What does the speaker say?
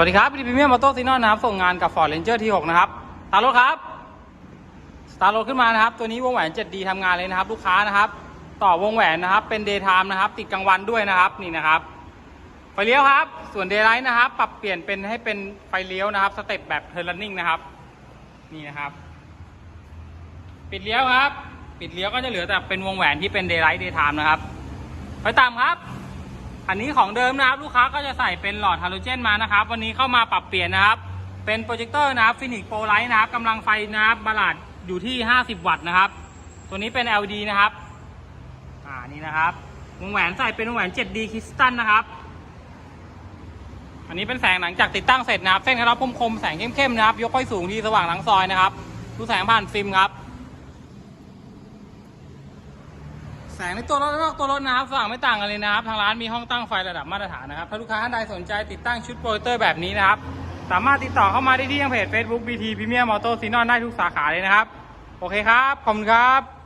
วัสดีครับพีพีเมียมอเตอร์ซีนอนนะครับ ส่งงานกับ Ford Ranger T6 นะครับตารถครับตารถขึ้นมานะครับ ตัวนี้วงแหวน 7D ทำงานเลยนะครับ ลูกค้านะครับ ต่อวงแหวนนะครับ เป็น day time นะครับ ติดกลางวันด้วยนะครับ นี่นะครับ ไฟเลี้ยวครับ ส่วน daylight นะครับ ปรับเปลี่ยนเป็นให้เป็นไฟเลี้ยวนะครับ สเต็ปแบบ turn running นะครับ นี่นะครับ ปิดเลี้ยวครับ ปิดเลี้ยวก็จะเหลือแต่เป็นวงแหวนที่เป็น daylight day time นะครับไฟต่ำครับ อันนี้ของเดิมนะครับลูกค้าก็จะใส่เป็นหลอดฮาโลเจนมานะครับ วันนี้เข้ามาปรับเปลี่ยนนะครับ เป็นโปรเจคเตอร์นะครับฟินิกโปรไลท์นะครับกำลังไฟนะครับบาลาดอยู่ที่ 50 วัตต์นะครับ ตัวนี้เป็น LED นะครับ อ่านี่นะครับวงแหวนใส่เป็นวงแหวน 7D คริสตัลนะครับ อันนี้เป็นแสงหลังจากติดตั้งเสร็จนะครับ เส้นกระรอบคมๆแสงเข้มๆนะครับ ยกค่อยสูงที่สว่างหลังซอยนะครับ ดูแสงผ่านฟิล์มครับ แสงในตัวรถและนอกตัวรถนะครับสว่งไม่ต่างกันเลยนะครับ ทางร้านมีห้องตั้งไฟระดับมาตรฐานนะครับ ถ้าลูกค้าท่านใดสนใจติดตั้งชุดโปรเจคเตอร์แบบนี้นะครับ สามารถติดต่อเข้ามาได้ที่ทางเพจ Facebook BT Premier Motor Xenon ได้ทุกสาขาเลยนะครับ โอเคครับ ขอบคุณครับ